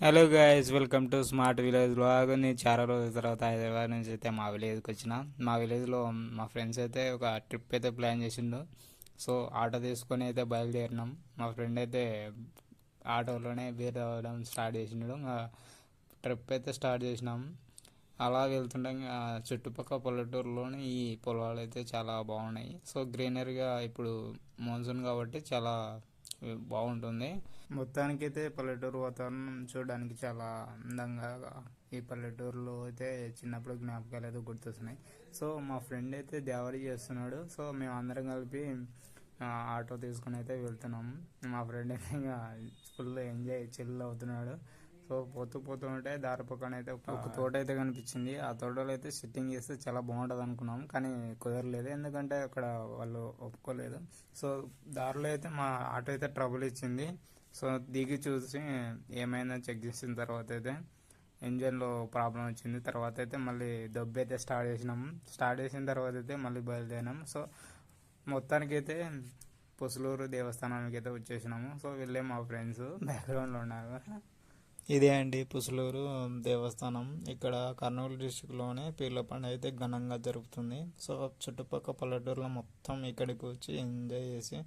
Hello guys welcome to smart village blog నేను చాలా రోజుల తర్వాత హైదరాబాద్ నుంచి అయితే మా విలేజ్కి వచ్చిన. మా విలేజ్లో మా ఫ్రెండ్స్ అయితే ఒక ట్రిప్ అయితే ప్లాన్ చేసిండు. సో ఆటో తీసుకొని అయితే బయలుదేరినాం. మా ఫ్రెండ్ అయితే ఆటోలోనే బీర్ అవ్వడం స్టార్ట్ చేసిండు. ట్రిప్ అయితే స్టార్ట్ చేసినాం. అలా వెళ్తుండగా చుట్టుపక్కల పల్లెటూరులోని ఈ పొలాలు అయితే చాలా బాగున్నాయి. సో గ్రీనరీగా ఇప్పుడు మాన్సూన్ కాబట్టి చాలా బాగుంటుంది. మొత్తానికైతే పల్లెటూరు వాతావరణం చూడడానికి చాలా అందంగా ఈ పల్లెటూరులో అయితే చిన్నప్పుడు జ్ఞాపకాలు అయితే గుర్తొస్తున్నాయి. సో మా ఫ్రెండ్ అయితే దేవరి చేస్తున్నాడు. సో మేము అందరం కలిపి ఆటో తీసుకుని అయితే వెళ్తున్నాం. మా ఫ్రెండ్ అయితే ఇంకా ఫుల్ ఎంజాయ్ చిల్ అవుతున్నాడు. సో పోతూ పోతూ ఉంటే దారి పక్కన అయితే ఒక తోట అయితే కనిపించింది. ఆ తోటలో అయితే సిట్టింగ్ చేస్తే చాలా బాగుంటుంది అనుకున్నాం కానీ కుదరలేదు. ఎందుకంటే అక్కడ వాళ్ళు ఒప్పుకోలేదు. సో దారిలో అయితే మా ఆటో అయితే ట్రబుల్ ఇచ్చింది. సో దిగి చూసి ఏమైందో చెక్ చేసిన తర్వాత అయితే ఇంజన్లో ప్రాబ్లం వచ్చింది. తర్వాత అయితే మళ్ళీ దొబ్బి అయితే స్టార్ట్ చేసినాము స్టార్ట్ చేసిన తర్వాత అయితే మళ్ళీ బయలుదేరినాం. సో మొత్తానికైతే పుసలూరు దేవస్థానానికి అయితే వచ్చేసినాము. సో వెళ్ళే మా ఫ్రెండ్స్ బ్యాక్గ్రౌండ్లో ఉన్నారు. ఇదే అండి పుసులూరు దేవస్థానం. ఇక్కడ కర్నూలు డిస్టిక్లోనే పీర్ల పండుగ అయితే ఘనంగా జరుగుతుంది సో చుట్టుపక్కల పల్లెటూరులో మొత్తం ఇక్కడికి వచ్చి ఎంజాయ్ చేసి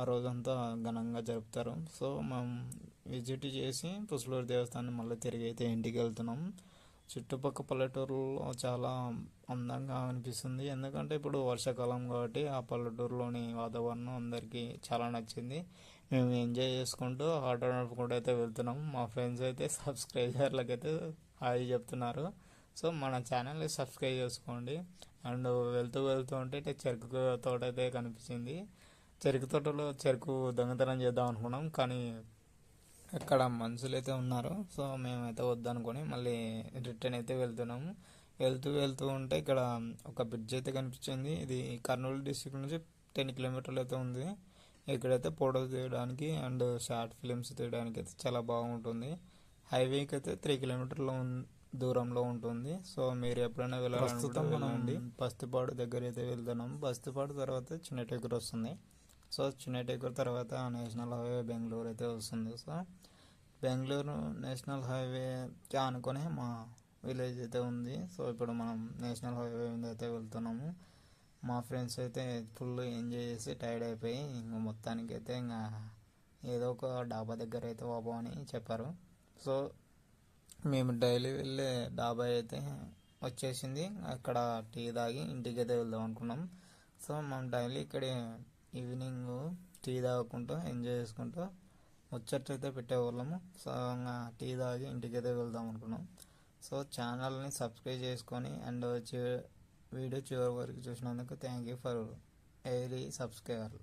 ఆ రోజంతా ఘనంగా జరుపుతారు. సో మనం విజిట్ చేసి పుసులూరు దేవస్థానం మళ్ళీ తిరిగి అయితే ఇంటికి వెళ్తున్నాం. చుట్టుపక్కల పల్లెటూరులో చాలా అందంగా అనిపిస్తుంది. ఎందుకంటే ఇప్పుడు వర్షాకాలం కాబట్టి ఆ పల్లెటూరులోని వాతావరణం అందరికీ చాలా నచ్చింది. మేము ఎంజాయ్ చేసుకుంటూ ఆటో నడుపుకుంటూ అయితే వెళ్తున్నాం. మా ఫ్రెండ్స్ అయితే సబ్స్క్రైబర్లకు అయితే హాయ్ చెప్తున్నారు. సో మన ఛానల్ని సబ్స్క్రైబ్ చేసుకోండి. అండ్ వెళ్తూ వెళ్తూ ఉంటే చెరుకు తోట అయితే కనిపించింది. చెరుకు తోటలో చెరుకు దొంగతనం చేద్దాం అనుకున్నాం కానీ అక్కడ మనుషులు అయితే ఉన్నారు. సో మేమైతే వద్దనుకొని మళ్ళీ రిటర్న్ అయితే వెళ్తున్నాము వెళ్తూ వెళ్తూ ఉంటే ఇక్కడ ఒక బ్రిడ్జ్ అయితే కనిపించింది. ఇది కర్నూలు డిస్టిక్ నుంచి టెన్ కిలోమీటర్లు అయితే ఉంది. ఇక్కడైతే ఫోటోస్ తీయడానికి అండ్ షార్ట్ ఫిలిమ్స్ తీయడానికి అయితే చాలా బాగుంటుంది. హైవేకి అయితే త్రీ కిలోమీటర్ల దూరంలో ఉంటుంది. సో మీరు ఎప్పుడైనా వెళ్ళాలనుకుంటే వెళ్ళండి. బస్తిపాడు దగ్గర అయితే వెళ్తున్నాం. బస్తిపాడు తర్వాత చిన్న టెక్కర్ వస్తుంది. సో చిన్న టెక్కర్ తర్వాత నేషనల్ హైవే బెంగళూరు అయితే వస్తుంది. సో బెంగళూరు నేషనల్ హైవే అనుకునే మా విలేజ్ అయితే ఉంది. సో ఇప్పుడు మనం నేషనల్ హైవే మీద అయితే వెళ్తున్నాము. మా ఫ్రెండ్స్ అయితే ఫుల్ ఎంజాయ్ చేసి టైర్డ్ అయిపోయి ఇంక మొత్తానికి అయితే ఇంకా ఏదో ఒక డాబా దగ్గర అయితే బాబు అని చెప్పారు. సో మేము డైలీ వెళ్ళే డాబా అయితే వచ్చేసింది. అక్కడ టీ తాగి ఇంటికి అయితే వెళ్దాం అనుకున్నాం. సో మనం డైలీ ఇక్కడ ఈవినింగ్ టీ తాగుకుంటూ ఎంజాయ్ చేసుకుంటూ ముచ్చట్లయితే పెట్టేవాళ్ళము. సో ఇంకా టీ తాగి ఇంటికి అయితే వెళ్దాం అనుకున్నాం. సో ఛానల్ని సబ్స్క్రైబ్ చేసుకొని అండ్ వీడియో చివరి వరకు చూసినందుకు thank you for every subscriber